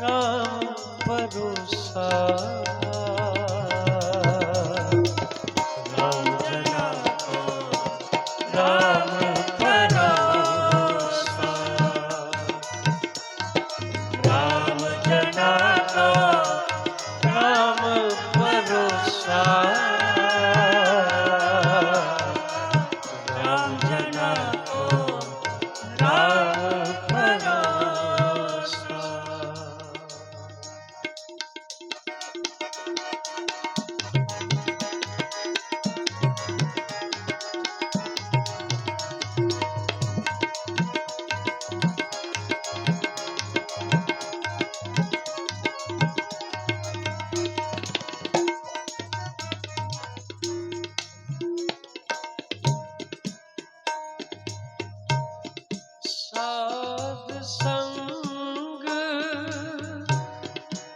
ਨਾਮ ਭਰੋਸਾ।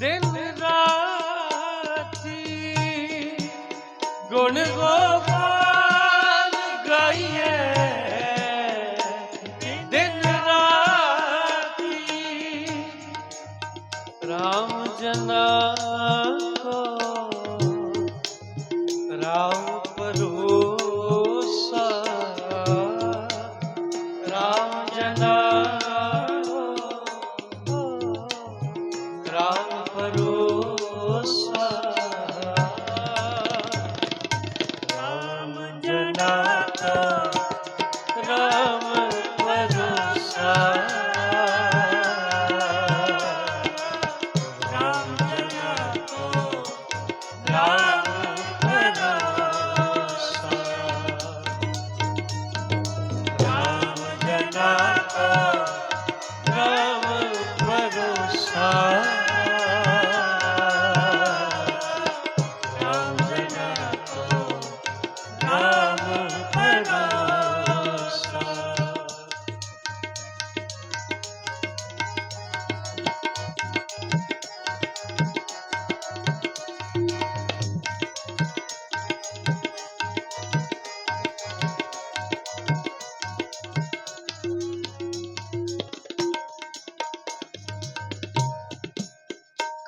ਦਿਨ ਗੁਣ ਗੋਪਾਲ ਗਾਈਏ ਦਿਨ ਰਾਤੀ ਜਨਾ ਰਾਮ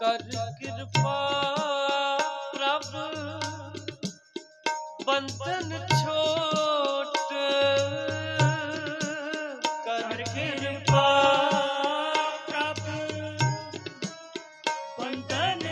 ਕਰ ਕਿਰਪਾ ਪ੍ਰਭ। ਬੰਧਨ ਛੋਟ ਕਰ ਕਿਰਪਾ ਪ੍ਰਭ। ਬੰਧਨ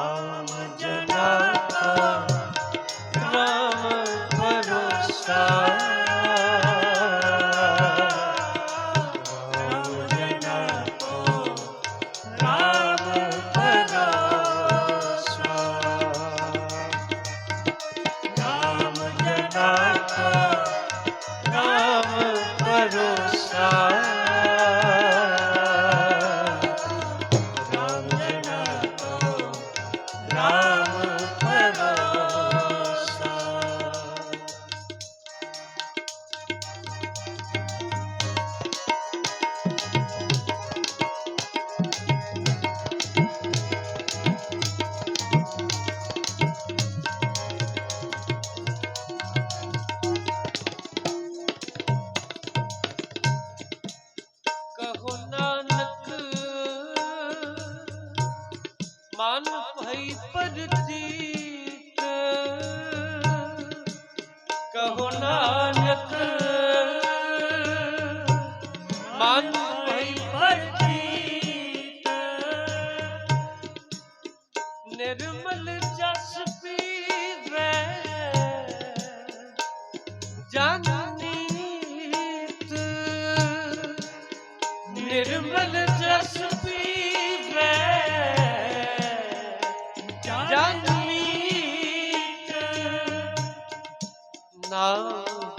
राम जय राम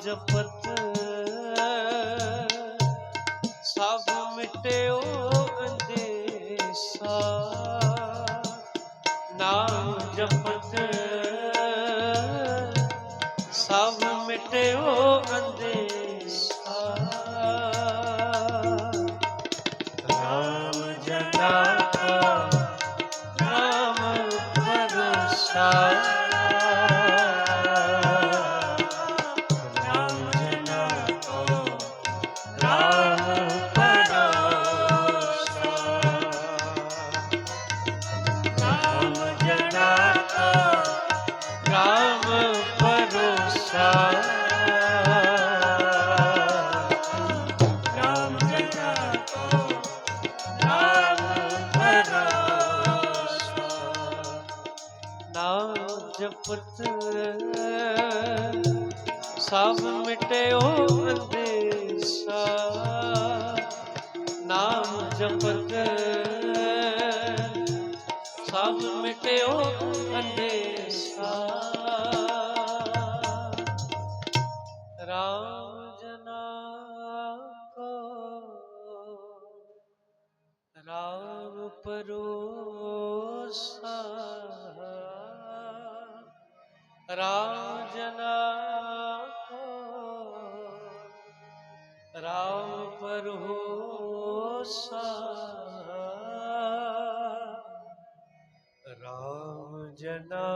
ਜਪਤ ਸਭ ਮਿਟਿਓ ਅੰਦੇਸਾ। ਨਾਮ ਜਪਤ ਸਭ ਮਿਟਿਓ ਅੰਦੇਸਾ। ਜਪਤ ਸਭ ਮਿਟਿਓ ਅੰਦੇਸਾ। ਨਾਮ ਜਪਤ। ਸਭ ਮਿਟਿਓ ਅੰਦੇਸਾ। ਰਾਮ ਜਨਾ ਕੋ ਰਾਮ ਪਰੋਸਾ ਰਾਮ ਜਨਾ